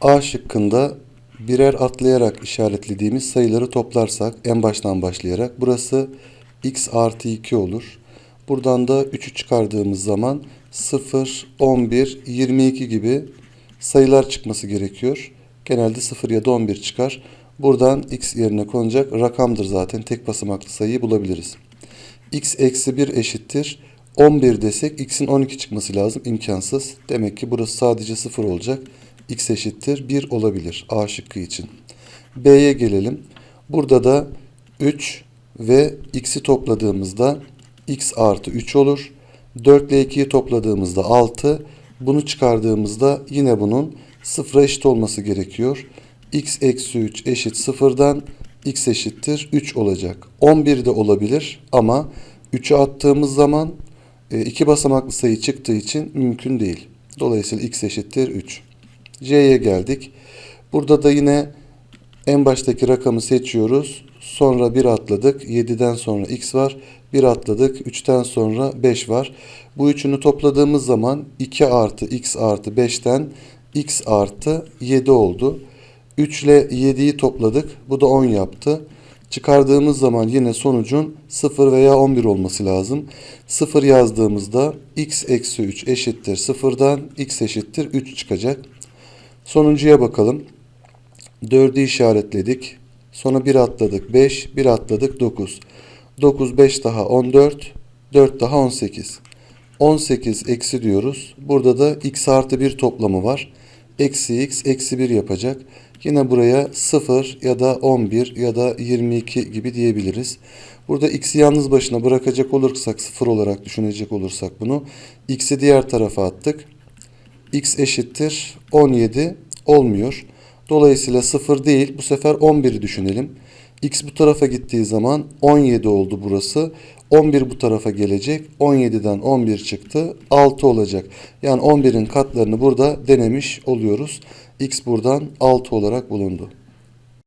A şıkkında birer atlayarak işaretlediğimiz sayıları toplarsak en baştan başlayarak burası x artı 2 olur. Buradan da 3'ü çıkardığımız zaman 0, 11, 22 gibi sayılar çıkması gerekiyor. Genelde 0 ya da 11 çıkar. Buradan x yerine konacak rakamdır zaten. Tek basamaklı sayıyı bulabiliriz. x eksi 1 eşittir. 11 desek x'in 12 çıkması lazım. imkansız. Demek ki burası sadece 0 olacak. X eşittir 1 olabilir. A şıkkı için. B'ye gelelim. Burada da 3 ve x'i topladığımızda x artı 3 olur. 4 ile 2'yi topladığımızda 6. Bunu çıkardığımızda yine bunun sıfıra eşit olması gerekiyor. x eksi 3 eşit sıfırdan x eşittir 3 olacak. 11 de olabilir ama 3'ü attığımız zaman e, iki basamaklı sayı çıktığı için mümkün değil. Dolayısıyla x eşittir 3. C'ye geldik. Burada da yine en baştaki rakamı seçiyoruz. Sonra 1 atladık. 7'den sonra x var. 1 atladık. 3'ten sonra 5 var. Bu üçünü topladığımız zaman 2 artı x artı 5'ten x artı 7 oldu. 3 ile 7'yi topladık. Bu da 10 yaptı. Çıkardığımız zaman yine sonucun 0 veya 11 olması lazım. 0 yazdığımızda x eksi 3 eşittir 0'dan x eşittir 3 çıkacak. Sonuncuya bakalım. 4'ü işaretledik. Sonra 1 atladık 5, 1 atladık 9. 9, 5 daha 14, 4 daha 18. 18 eksi diyoruz. Burada da x artı 1 toplamı var. Eksi x eksi 1 yapacak. Yine buraya 0 ya da 11 ya da 22 gibi diyebiliriz. Burada x'i yalnız başına bırakacak olursak 0 olarak düşünecek olursak bunu x'i diğer tarafa attık. X eşittir 17 olmuyor. Dolayısıyla 0 değil bu sefer 11'i düşünelim. X bu tarafa gittiği zaman 17 oldu burası. 11 bu tarafa gelecek. 17'den 11 çıktı. 6 olacak. Yani 11'in katlarını burada denemiş oluyoruz. X buradan 6 olarak bulundu.